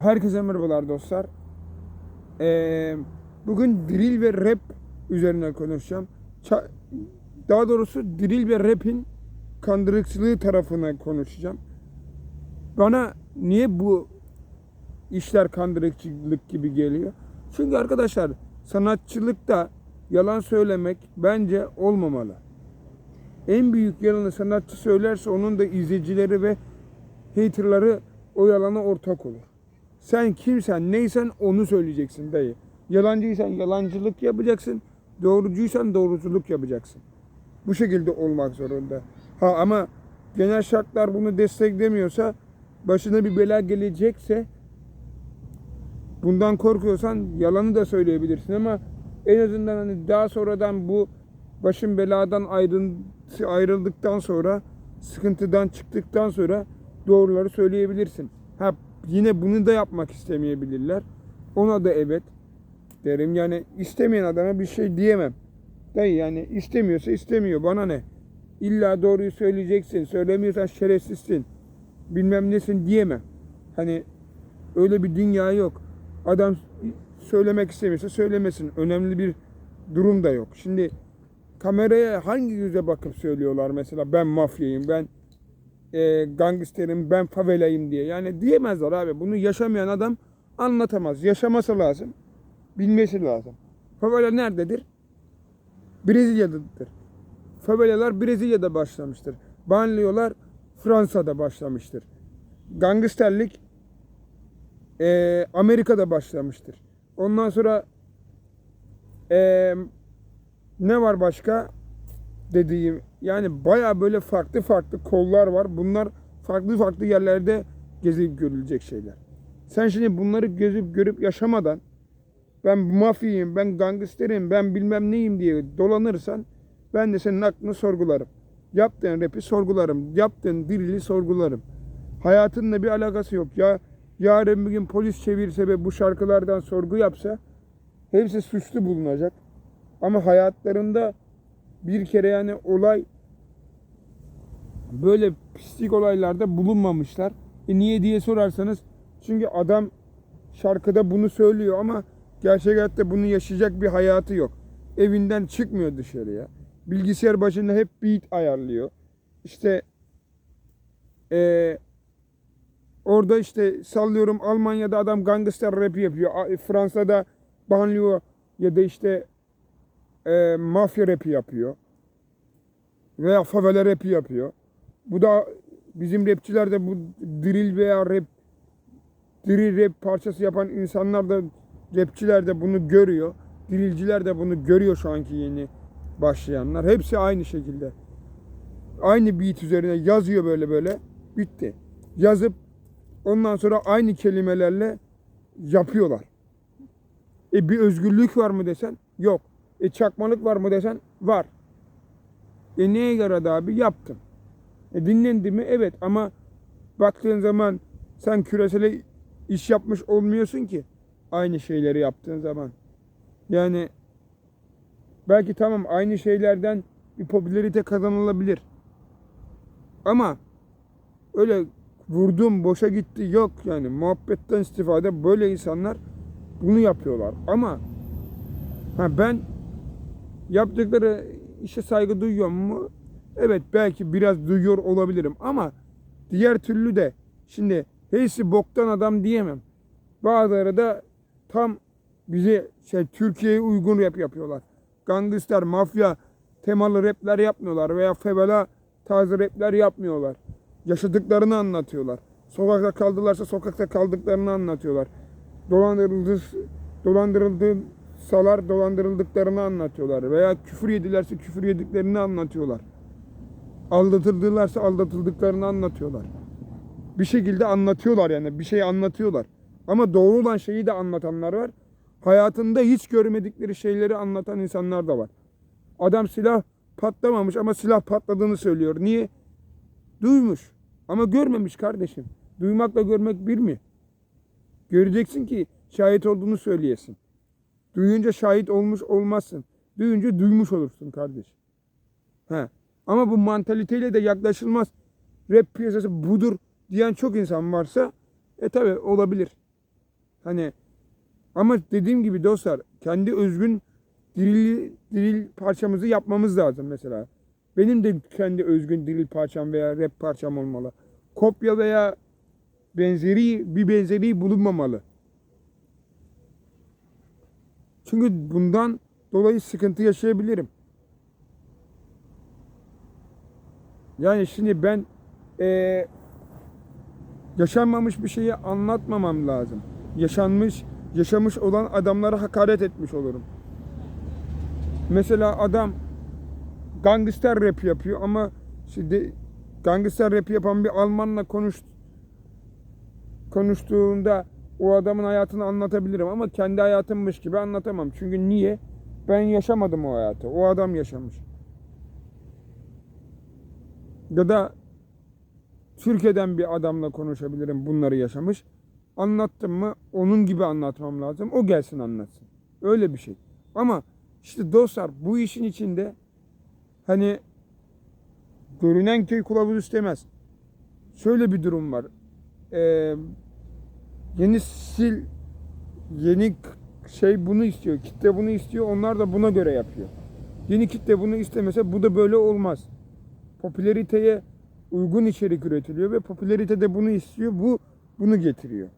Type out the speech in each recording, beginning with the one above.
Herkese merhabalar dostlar. Ee, bugün drill ve rap üzerine konuşacağım. Ça- daha doğrusu drill ve rap'in kandırıkçılığı tarafına konuşacağım. Bana niye bu işler kandırıkçılık gibi geliyor? Çünkü arkadaşlar sanatçılıkta yalan söylemek bence olmamalı. En büyük yalanı sanatçı söylerse onun da izleyicileri ve haterları o yalana ortak olur. Sen kimsen neysen onu söyleyeceksin dayı. Yalancıysan yalancılık yapacaksın. Doğrucuysan doğruculuk yapacaksın. Bu şekilde olmak zorunda. Ha ama genel şartlar bunu desteklemiyorsa başına bir bela gelecekse bundan korkuyorsan yalanı da söyleyebilirsin ama en azından hani daha sonradan bu başın beladan ayrıldıktan sonra sıkıntıdan çıktıktan sonra doğruları söyleyebilirsin. Ha yine bunu da yapmak istemeyebilirler. Ona da evet derim. Yani istemeyen adama bir şey diyemem. Dayı yani istemiyorsa istemiyor. Bana ne? İlla doğruyu söyleyeceksin. Söylemiyorsan şerefsizsin. Bilmem nesin diyemem. Hani öyle bir dünya yok. Adam söylemek istemiyorsa söylemesin. Önemli bir durum da yok. Şimdi kameraya hangi yüze bakıp söylüyorlar mesela ben mafyayım, ben e, gangsterim, ben favelayım diye. Yani diyemezler abi. Bunu yaşamayan adam anlatamaz. Yaşaması lazım. Bilmesi lazım. Favela nerededir? Brezilya'dadır. Favelalar Brezilya'da başlamıştır. Banliyöler Fransa'da başlamıştır. Gangsterlik e, Amerika'da başlamıştır. Ondan sonra e, ne var başka dediğim yani baya böyle farklı farklı kollar var. Bunlar farklı farklı yerlerde gezip görülecek şeyler. Sen şimdi bunları gezip görüp yaşamadan ben mafyayım, ben gangsterim, ben bilmem neyim diye dolanırsan ben de senin aklını sorgularım. Yaptığın rapi sorgularım. Yaptığın dirili sorgularım. Hayatınla bir alakası yok. Ya yarın bir gün polis çevirse ve bu şarkılardan sorgu yapsa hepsi suçlu bulunacak. Ama hayatlarında bir kere yani olay böyle pislik olaylarda bulunmamışlar. E niye diye sorarsanız çünkü adam şarkıda bunu söylüyor ama gerçek hayatta bunu yaşayacak bir hayatı yok. Evinden çıkmıyor dışarıya. Bilgisayar başında hep beat ayarlıyor. İşte eee orada işte sallıyorum Almanya'da adam gangster rap yapıyor. A- Fransa'da banliyö ya da işte eee mafya rapi yapıyor. Veya favela rapi yapıyor. Bu da bizim rapçiler de bu drill veya rap drill rap parçası yapan insanlar da rapçiler de bunu görüyor. Drillciler de bunu görüyor şu anki yeni başlayanlar. Hepsi aynı şekilde. Aynı beat üzerine yazıyor böyle böyle. Bitti. Yazıp ondan sonra aynı kelimelerle yapıyorlar. E bir özgürlük var mı desen? Yok. E çakmalık var mı desen? Var. E neye yaradı abi? Yaptım. E dinlendi mi? Evet ama baktığın zaman sen küresele iş yapmış olmuyorsun ki aynı şeyleri yaptığın zaman. Yani belki tamam aynı şeylerden bir popülerite kazanılabilir. Ama öyle vurdum boşa gitti yok yani muhabbetten istifade böyle insanlar bunu yapıyorlar. Ama ha ben yaptıkları işe saygı duyuyor mu? Evet belki biraz duyuyor olabilirim ama diğer türlü de şimdi hepsi boktan adam diyemem. Bazıları da tam bize şey Türkiye'ye uygun rap yapıyorlar. Gangster, mafya temalı rapler yapmıyorlar veya fevela tarzı rapler yapmıyorlar. Yaşadıklarını anlatıyorlar. Sokakta kaldılarsa sokakta kaldıklarını anlatıyorlar. Dolandırıldı, dolandırıldı salar dolandırıldıklarını anlatıyorlar. Veya küfür yedilerse küfür yediklerini anlatıyorlar. Aldatıldılarsa aldatıldıklarını anlatıyorlar. Bir şekilde anlatıyorlar yani bir şey anlatıyorlar. Ama doğru olan şeyi de anlatanlar var. Hayatında hiç görmedikleri şeyleri anlatan insanlar da var. Adam silah patlamamış ama silah patladığını söylüyor. Niye? Duymuş ama görmemiş kardeşim. Duymakla görmek bir mi? Göreceksin ki şahit olduğunu söyleyesin. Duyunca şahit olmuş olmazsın. Duyunca duymuş olursun kardeş. He. Ama bu mantaliteyle de yaklaşılmaz. Rap piyasası budur diyen çok insan varsa e tabi olabilir. Hani ama dediğim gibi dostlar kendi özgün diril, diril parçamızı yapmamız lazım mesela. Benim de kendi özgün diril parçam veya rap parçam olmalı. Kopya veya benzeri bir benzeri bulunmamalı. Çünkü bundan dolayı sıkıntı yaşayabilirim. Yani şimdi ben eee, yaşanmamış bir şeyi anlatmamam lazım. Yaşanmış, yaşamış olan adamlara hakaret etmiş olurum. Mesela adam gangster rap yapıyor ama şimdi gangster rap yapan bir Almanla konuş konuştuğunda o adamın hayatını anlatabilirim ama kendi hayatımmış gibi anlatamam. Çünkü niye? Ben yaşamadım o hayatı. O adam yaşamış. Ya da Türkiye'den bir adamla konuşabilirim bunları yaşamış. Anlattım mı onun gibi anlatmam lazım. O gelsin anlatsın. Öyle bir şey. Ama işte dostlar bu işin içinde hani görünen köy kılavuz istemez. Şöyle bir durum var. Ee, yeni sil yeni şey bunu istiyor. Kitle bunu istiyor. Onlar da buna göre yapıyor. Yeni kitle bunu istemese bu da böyle olmaz. Popülariteye uygun içerik üretiliyor ve popülarite de bunu istiyor. Bu bunu getiriyor.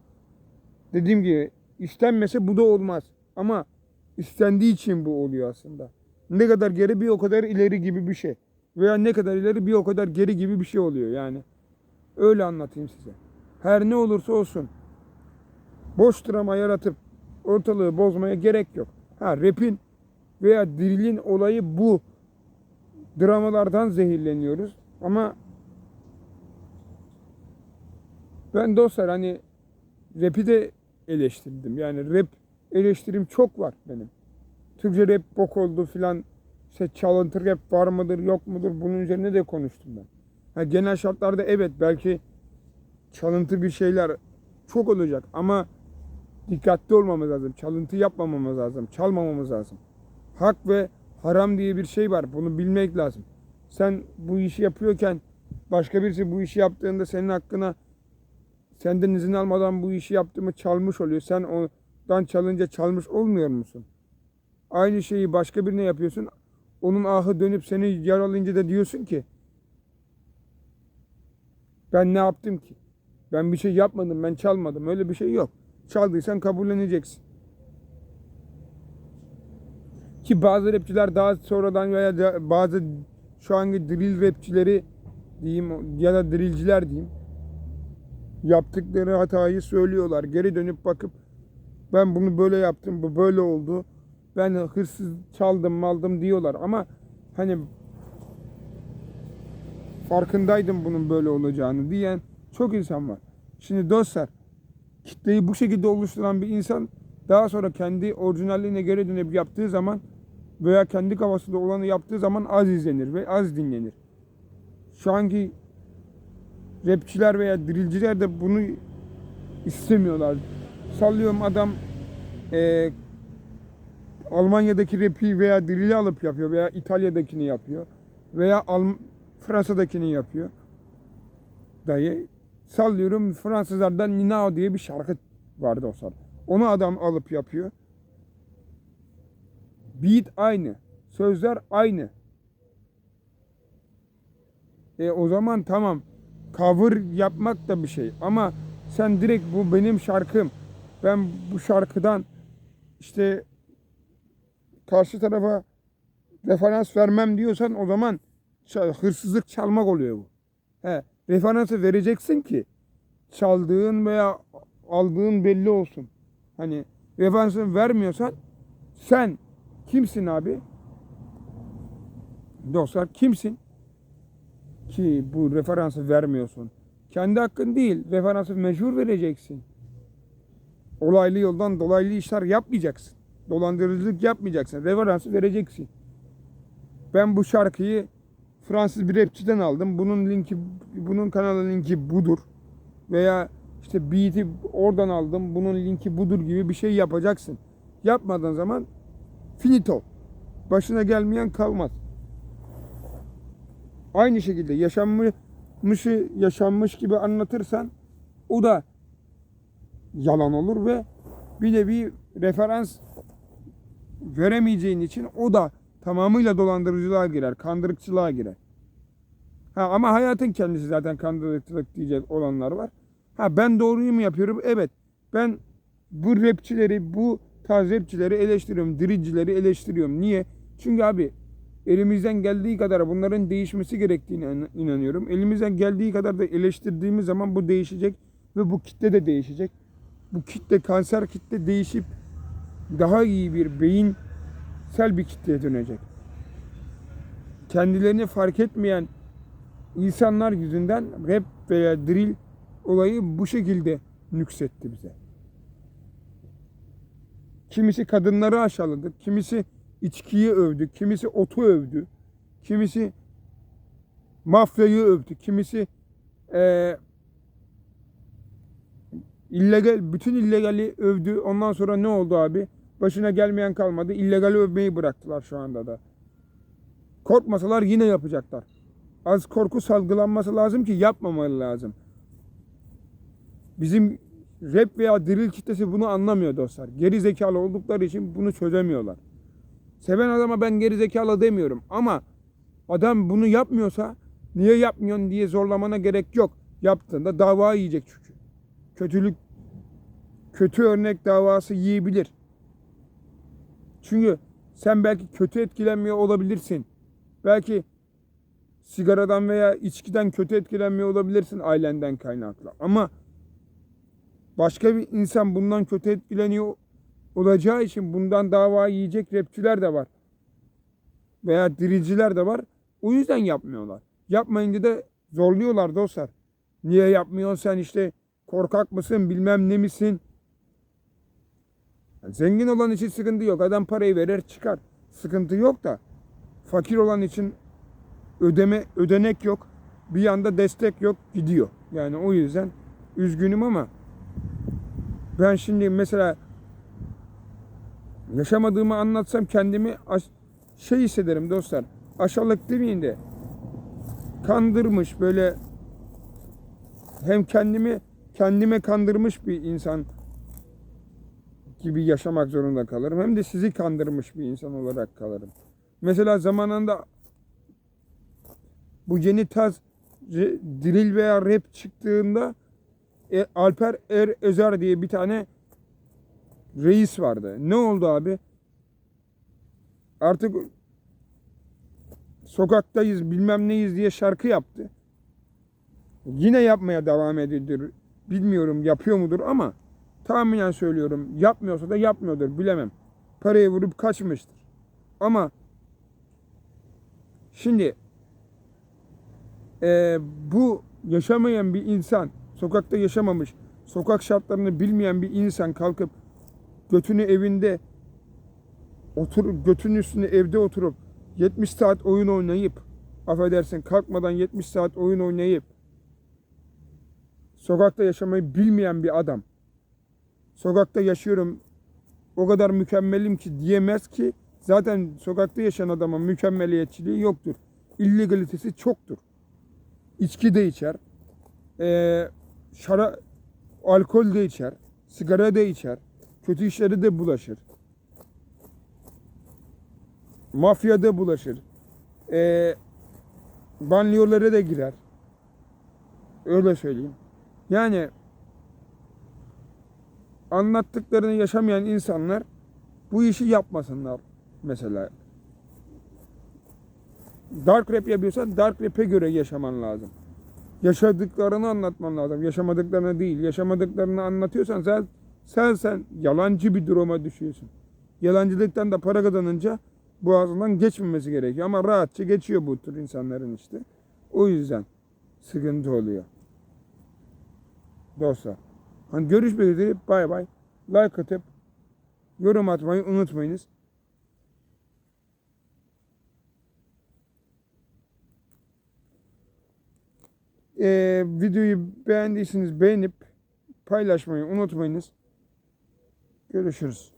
Dediğim gibi istenmese bu da olmaz. Ama istendiği için bu oluyor aslında. Ne kadar geri bir o kadar ileri gibi bir şey. Veya ne kadar ileri bir o kadar geri gibi bir şey oluyor yani. Öyle anlatayım size. Her ne olursa olsun boş drama yaratıp ortalığı bozmaya gerek yok. Ha rap'in veya drill'in olayı bu. Dramalardan zehirleniyoruz. Ama ben dostlar hani rap'i de eleştirdim. Yani rap eleştirim çok var benim. Türkçe rap bok oldu filan. İşte çalıntı rap var mıdır yok mudur bunun üzerine de konuştum ben. Ha, genel şartlarda evet belki çalıntı bir şeyler çok olacak ama dikkatli olmamız lazım. Çalıntı yapmamamız lazım. Çalmamamız lazım. Hak ve haram diye bir şey var. Bunu bilmek lazım. Sen bu işi yapıyorken başka birisi bu işi yaptığında senin hakkına senden izin almadan bu işi yaptığımı çalmış oluyor. Sen ondan çalınca çalmış olmuyor musun? Aynı şeyi başka birine yapıyorsun. Onun ahı dönüp seni yaralayınca da diyorsun ki ben ne yaptım ki? Ben bir şey yapmadım, ben çalmadım. Öyle bir şey yok. Çaldıysan kabulleneceksin. Ki bazı rapçiler daha sonradan veya bazı şu anki drill rapçileri diyeyim ya da drillciler diyeyim yaptıkları hatayı söylüyorlar. Geri dönüp bakıp ben bunu böyle yaptım, bu böyle oldu. Ben hırsız çaldım, maldım diyorlar ama hani farkındaydım bunun böyle olacağını diyen çok insan var. Şimdi dostlar kitleyi bu şekilde oluşturan bir insan daha sonra kendi orijinalliğine geri dönüp yaptığı zaman veya kendi kafasında olanı yaptığı zaman az izlenir ve az dinlenir. Şu anki rapçiler veya drillciler de bunu istemiyorlar. Sallıyorum adam eee, Almanya'daki rapi veya drill'i alıp yapıyor veya İtalya'dakini yapıyor veya Alm- Fransa'dakini yapıyor. Dayı sallıyorum Fransızlardan Ninao diye bir şarkı vardı o sırada. Onu adam alıp yapıyor. Beat aynı. Sözler aynı. E o zaman tamam. Cover yapmak da bir şey. Ama sen direkt bu benim şarkım. Ben bu şarkıdan işte karşı tarafa referans vermem diyorsan o zaman hırsızlık çalmak oluyor bu. He, referansı vereceksin ki çaldığın veya aldığın belli olsun. Hani referansını vermiyorsan sen kimsin abi? Dostlar kimsin? Ki bu referansı vermiyorsun. Kendi hakkın değil. Referansı mecbur vereceksin. Olaylı yoldan dolaylı işler yapmayacaksın. Dolandırıcılık yapmayacaksın. Referansı vereceksin. Ben bu şarkıyı Fransız bir rapçiden aldım. Bunun linki, bunun kanalı linki budur. Veya işte beat'i oradan aldım. Bunun linki budur gibi bir şey yapacaksın. Yapmadığın zaman finito. Başına gelmeyen kalmaz. Aynı şekilde yaşanmışı yaşanmış gibi anlatırsan o da yalan olur ve bir nevi referans veremeyeceğin için o da tamamıyla dolandırıcılığa girer, kandırıkçılığa girer. Ha ama hayatın kendisi zaten kandırıkçılık diyecek olanlar var. Ha ben doğruyu mu yapıyorum? Evet. Ben bu rapçileri, bu tarz rapçileri eleştiriyorum. Diricileri eleştiriyorum. Niye? Çünkü abi elimizden geldiği kadar bunların değişmesi gerektiğine inan- inanıyorum. Elimizden geldiği kadar da eleştirdiğimiz zaman bu değişecek ve bu kitle de değişecek. Bu kitle kanser kitle değişip daha iyi bir beyinsel bir kitleye dönecek. Kendilerini fark etmeyen insanlar yüzünden rap veya drill olayı bu şekilde nüksetti bize. Kimisi kadınları aşağıladı, kimisi içkiyi övdü, kimisi otu övdü, kimisi mafyayı övdü, kimisi eee illegal, bütün illegali övdü. Ondan sonra ne oldu abi? Başına gelmeyen kalmadı. İllegali övmeyi bıraktılar şu anda da. Korkmasalar yine yapacaklar. Az korku salgılanması lazım ki yapmamalı lazım. Bizim rap veya drill kitlesi bunu anlamıyor dostlar. Geri zekalı oldukları için bunu çözemiyorlar. Seven adama ben geri zekalı demiyorum ama adam bunu yapmıyorsa niye yapmıyorsun diye zorlamana gerek yok. Yaptığında dava yiyecek çünkü. Kötülük kötü örnek davası yiyebilir. Çünkü sen belki kötü etkilenmiyor olabilirsin. Belki sigaradan veya içkiden kötü etkilenmiyor olabilirsin ailenden kaynaklı. Ama başka bir insan bundan kötü etkileniyor olacağı için bundan dava yiyecek rapçiler de var. Veya diriciler de var. O yüzden yapmıyorlar. Yapmayınca da zorluyorlar dostlar. Niye yapmıyorsun sen işte korkak mısın bilmem ne misin? Zengin olan için sıkıntı yok. Adam parayı verir çıkar. Sıkıntı yok da fakir olan için ödeme ödenek yok. Bir yanda destek yok gidiyor. Yani o yüzden üzgünüm ama ben şimdi mesela yaşamadığımı anlatsam kendimi şey hissederim dostlar. Aşağılık demeyeyim de kandırmış böyle hem kendimi kendime kandırmış bir insan gibi yaşamak zorunda kalırım. Hem de sizi kandırmış bir insan olarak kalırım. Mesela zamanında bu yeni tarz re- drill veya rap çıktığında e, Alper Er Özer diye bir tane reis vardı. Ne oldu abi? Artık sokaktayız bilmem neyiz diye şarkı yaptı. Yine yapmaya devam ediyor. Bilmiyorum yapıyor mudur ama tahminen söylüyorum. Yapmıyorsa da yapmıyordur bilemem. Parayı vurup kaçmıştır. Ama şimdi eee, bu yaşamayan bir insan, sokakta yaşamamış, sokak şartlarını bilmeyen bir insan kalkıp götünü evinde otur götünün üstüne evde oturup 70 saat oyun oynayıp affedersin kalkmadan 70 saat oyun oynayıp sokakta yaşamayı bilmeyen bir adam sokakta yaşıyorum o kadar mükemmelim ki diyemez ki zaten sokakta yaşayan adamın mükemmeliyetçiliği yoktur. İllegalitesi çoktur. İçki de içer. Ee, şara, alkol de içer. Sigara da içer. Kötü işleri de bulaşır. Mafyada bulaşır. Ee, banliyölara da girer. Öyle söyleyeyim. Yani anlattıklarını yaşamayan insanlar bu işi yapmasınlar mesela. Dark rap yapıyorsan dark rap'e göre yaşaman lazım. Yaşadıklarını anlatman lazım. Yaşamadıklarını değil. Yaşamadıklarını anlatıyorsan sen sen sen yalancı bir duruma düşüyorsun. Yalancılıktan da para kazanınca boğazından geçmemesi gerekiyor. Ama rahatça geçiyor bu tür insanların işte. O yüzden sıkıntı oluyor. Dostlar. Hani görüşmek üzere. Bay bay. Like atıp yorum atmayı unutmayınız. Ee, videoyu beğendiyseniz beğenip paylaşmayı unutmayınız. Görüşürüz.